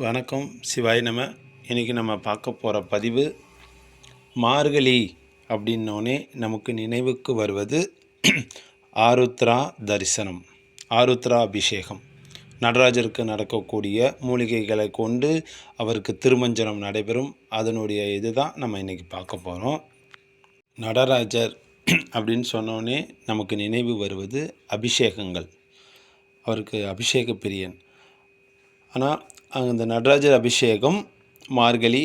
வணக்கம் சிவாய் நம்ம இன்றைக்கி நம்ம பார்க்க போகிற பதிவு மார்கழி அப்படின்னோடனே நமக்கு நினைவுக்கு வருவது ஆருத்ரா தரிசனம் ஆருத்ரா அபிஷேகம். நடராஜருக்கு நடக்கக்கூடிய மூலிகைகளை கொண்டு அவருக்கு திருமஞ்சனம் நடைபெறும். அதனுடைய இதுதான் நம்ம இன்றைக்கி பார்க்க போகிறோம் நடராஜர் அப்படின்னு சொன்னோடனே நமக்கு நினைவு வருவது அபிஷேகங்கள். அவருக்கு அபிஷேக பிரியன். ஆனால் அந்த நடராஜர் அபிஷேகம் மார்கழி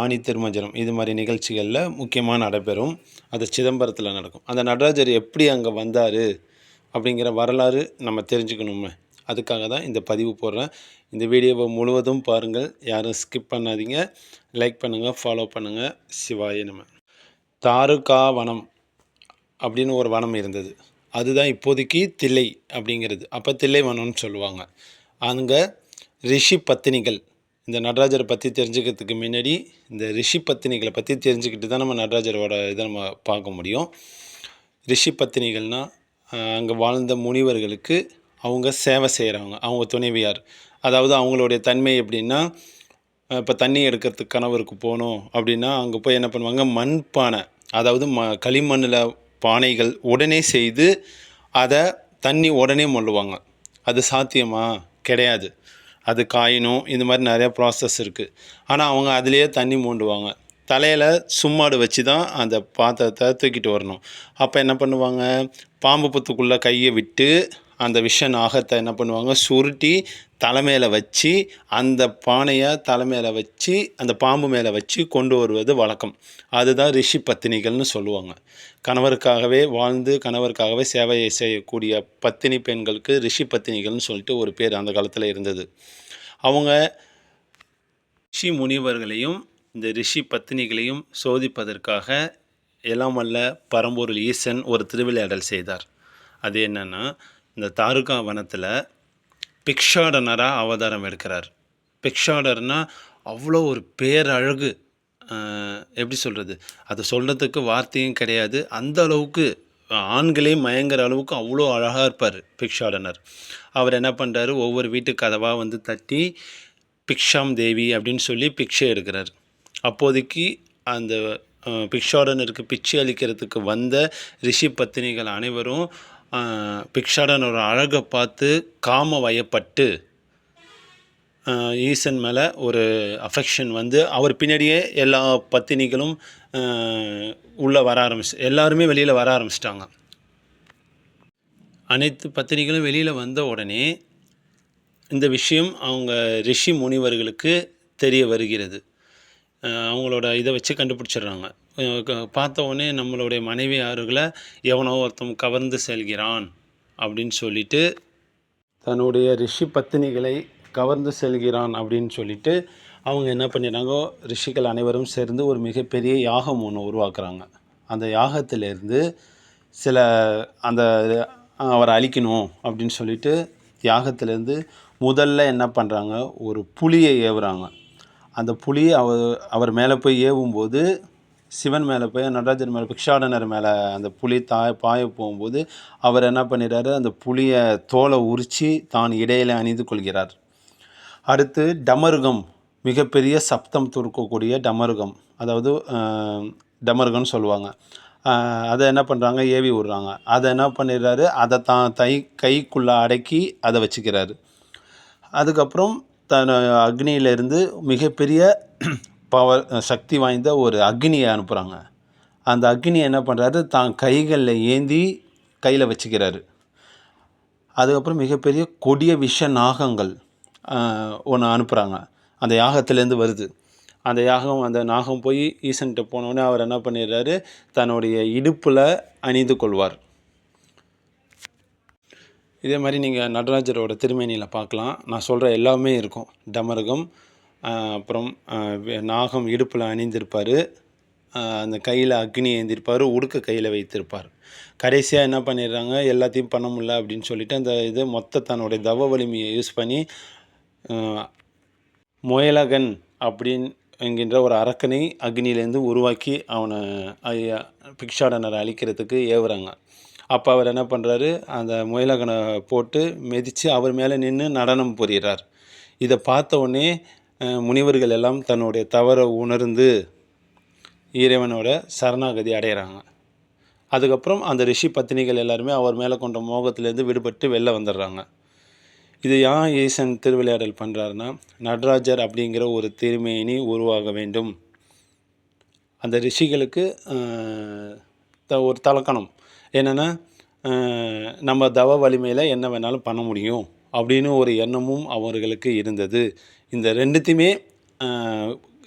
ஆணி திருமஞ்சனம் இது மாதிரி நிகழ்ச்சிகளில் முக்கியமாக நடைபெறும். அது சிதம்பரத்தில் நடக்கும். அந்த நடராஜர் எப்படி அங்கே வந்தார் அப்படிங்கிற வரலாறு நம்ம தெரிஞ்சுக்கணுமே. அதுக்காக தான் இந்த பதிவு போடுறேன். இந்த வீடியோவை முழுவதும் பாருங்கள். யாரும் ஸ்கிப் பண்ணாதீங்க. லைக் பண்ணுங்கள் ஃபாலோ பண்ணுங்கள் சிவாய நம்ம தாருகா வனம் அப்படின்னு ஒரு வனம் இருந்தது. அதுதான் இப்போதைக்கு தில்லை அப்படிங்கிறது. அப்போ தில்லை வனம்னு சொல்லுவாங்க. அங்கே ரிஷி பத்தினிகள். இந்த நடராஜரை பற்றி தெரிஞ்சுக்கிறதுக்கு முன்னாடி இந்த ரிஷி பத்தினிகளை பற்றி தெரிஞ்சுக்கிட்டு தான் நம்ம நடராஜரோட இதை நம்ம பார்க்க முடியும். ரிஷி பத்தினிகள்னால் அங்கே வாழ்ந்த முனிவர்களுக்கு அவங்க சேவை செய்கிறவங்க அவங்க துணைவியார். அதாவது அவங்களுடைய தன்மை எப்படின்னா இப்போ தண்ணி எடுக்கிறதுக்கு கணவருக்கு போகணும் அப்படின்னா அங்கே போய் என்ன பண்ணுவாங்க? மண் பானை அதாவது ம களிமண்ணில் பானைகள் உடனே செய்து அதை தண்ணி உடனே மொள்ளுவாங்க. அது சாத்தியமா? கிடையாது. அது காயினும் இந்த மாதிரி நிறையா ப்ராசஸ் இருக்குது ஆனால் அவங்க அதிலேயே தண்ணி மூண்டுவாங்க. தலையில் சும்மாடு வச்சு தான் அந்த பாத்திரத்தை தூக்கிட்டு வரணும். அப்போ என்ன பண்ணுவாங்க? பாம்பு புத்துக்குள்ளே கையை விட்டு அந்த விஷ நாகத்தை என்ன பண்ணுவாங்க? சுருட்டி தலைமையில் வச்சு அந்த பானையை தலைமையில் வச்சு அந்த பாம்பு மேலே வச்சு கொண்டு வருவது வழக்கம். அதுதான் ரிஷி பத்தினிகள்னு சொல்லுவாங்க. கணவருக்காகவே வாழ்ந்து கணவருக்காகவே சேவையை செய்யக்கூடிய பத்தினி பெண்களுக்கு ரிஷி பத்தினிகள்னு சொல்லிட்டு ஒரு பேர் அந்த காலத்தில் இருந்தது. அவங்க ரிஷி முனிவர்களையும் இந்த ரிஷி பத்தினிகளையும் சோதிப்பதற்காக எல்லாம் வல்ல பரம்பொருள் ஈசன் ஒரு திருவிளையாடல் செய்தார். அது என்னென்னா இந்த தாருகா வனத்தில் பிக்ஷாடனராக அவதாரம் எடுக்கிறார். பிக்ஷாடர்னா அவ்வளோ ஒரு பேரழகு எப்படி சொல்கிறது அது சொல்கிறதுக்கு வார்த்தையும் கிடையாது. அந்த அளவுக்கு ஆண்களே மயங்குற அளவுக்கு அவ்வளோ அழகாக இருப்பார் பிக்ஷாடனர். அவர் என்ன பண்ணுறாரு ஒவ்வொரு வீட்டு கதவாக வந்து தட்டி பிக்ஷாம் தேவி அப்படின்னு சொல்லி பிக்ஷை எடுக்கிறார். அப்போதைக்கு அந்த பிக்ஷாடனருக்கு பிச்சை அளிக்கிறதுக்கு வந்த ரிஷி பத்தினிகள் அனைவரும் பிக்ஷாடனோட அழகை பார்த்து காம வயப்பட்டு ஈசன் மேலே ஒரு அஃபெக்ஷன் வந்து அவர் பின்னாடியே எல்லா பத்தினிகளும் உள்ளே வர ஆரம்பிச்சு எல்லாருமே வெளியில் வர ஆரம்பிச்சிட்டாங்க. அனைத்து பத்தினிகளும் வெளியில் வந்த உடனே இந்த விஷயம் அவங்க ரிஷி முனிவர்களுக்கு தெரிய வருகிறது. அவங்களோட இதை வச்சு கண்டுபிடிச்சிடுறாங்க. பார்த்த உடனே நம்மளுடைய மனைவி ஆறுகளை எவனோ ஒருத்தன் கவர்ந்து செல்கிறான் அப்படின்னு சொல்லிட்டு தன்னுடைய ரிஷி பத்தினிகளை கவர்ந்து செல்கிறான் அப்படின்னு சொல்லிட்டு அவங்க என்ன பண்ணிடுறாங்க ரிஷிகள் அனைவரும் சேர்ந்து ஒரு மிகப்பெரிய யாகம் ஒன்று உருவாக்குறாங்க. அந்த யாகத்திலேருந்து சில அந்த அவரை அழிக்கணும் அப்படின்னு சொல்லிட்டு யாகத்திலேருந்து முதல்ல என்ன பண்ணுறாங்க ஒரு புலியை ஏவுறாங்க. அந்த புலி அவர் அவர் மேலே போய் ஏவும்போது சிவன் மேலே போய் நடராஜன் மேலே பிக்ஷாடனர் மேலே அந்த புலி தாய் பாய போகும்போது அவர் என்ன பண்ணிடுறாரு? அந்த புலியை தோலை உரித்து தான் இடையில அணிந்து கொள்கிறார். அடுத்து டமருகம் மிகப்பெரிய சப்தம் துருக்கக்கூடிய டமருகம். அதாவது டமருகம்னு சொல்லுவாங்க. அதை என்ன பண்ணுறாங்க ஏவி விடுறாங்க. அதை என்ன பண்ணிடுறாரு? அதை தான் தை கைக்குள்ளே அடக்கி அதை வச்சுக்கிறாரு. அதுக்கப்புறம் தன் அக்னியிலேருந்து மிகப்பெரிய பவர் சக்தி வாய்ந்த ஒரு அக்னியை அனுப்புகிறாங்க அந்த அக்னியை என்ன பண்ணுறாரு தான் கைகளில் ஏந்தி கையில் வச்சுக்கிறாரு. அதுக்கப்புறம் மிகப்பெரிய கொடிய விஷ நாகங்கள் ஒன்று அனுப்புகிறாங்க அந்த யாகத்துலேருந்து வருது. அந்த யாகம் அந்த நாகம் போய் ஈசன்கிட்ட போனோடனே அவர் என்ன பண்ணிடுறாரு? தன்னுடைய இடுப்பில் அணிந்து கொள்வார். இதே மாதிரி நீங்கள் நடராஜரோட திருமேனியில் பார்க்கலாம். நான் சொல்கிற எல்லாமே இருக்கும். டமருகம் அப்புறம் நாகம் இடுப்பில் அணிந்திருப்பார். அந்த கையில் அக்னி ஏந்திருப்பார். உடுக்க கையில் வைத்திருப்பார். கடைசியாக என்ன பண்ணிடுறாங்க? எல்லாத்தையும் பண்ண முடியல அப்படின்னு சொல்லிட்டு அந்த இது மொத்த தன்னுடைய தவ வலிமையை யூஸ் பண்ணி மொயலகன் முயலகன் அப்படின் என்கின்ற ஒரு அரக்கனை அக்னியிலேருந்து உருவாக்கி அவனை பிக்ஷாடனரை அழிக்கிறதுக்கு ஏவுறாங்க. அப்போ அவர் என்ன பண்ணுறாரு அந்த முயலகனை போட்டு மிதித்து அவர் மேலே நின்று நடனம் புரிகிறார் இதை பார்த்த உடனே முனிவர்கள் எல்லாம் தன்னுடைய தவறை உணர்ந்து இறைவனோட சரணாகதி அடைகிறாங்க அதுக்கப்புறம் அந்த ரிஷி பத்தினிகள் எல்லாருமே அவர் மேலே கொண்ட மோகத்திலேருந்து விடுபட்டு வெளில வந்துடுறாங்க. இது ஏன் ஈசன் திருவிளையாடல் பண்ணுறாருன்னா நடராஜர் அப்படிங்கிற ஒரு திருமேனி உருவாக வேண்டும். அந்த ரிஷிகளுக்கு த- ஒரு தலக்கணம். என்னென்னா நம்ம தவ வலிமையில் என்ன வேணாலும் பண்ண முடியும் அப்படின்னு ஒரு எண்ணமும் அவர்களுக்கு இருந்தது. இந்த ரெண்டுத்தையுமே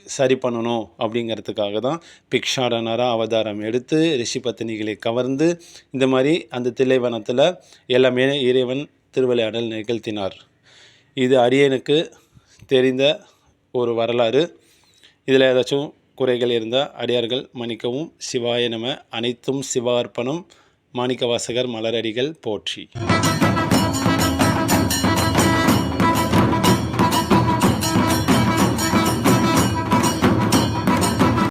சரி பண்ணணும் அப்படிங்கிறதுக்காக தான் பிக்ஷாடனராக அவதாரம் எடுத்து ரிஷி பத்தினிகளை கவர்ந்து இந்த மாதிரி அந்த தில்லைவனத்தில் எல்லாமே இறைவன் திருவிளையாடல் நிகழ்த்தினார். இது அரியனுக்கு தெரிந்த ஒரு வரலாறு. இதில் ஏதாச்சும் குறைகள் இருந்தால் அடியார்கள் மன்னிக்கவும். சிவாய நம. அனைத்தும் சிவார்ப்பணம். மாணிக்கவாசகர் மலரடிகள் போற்றி.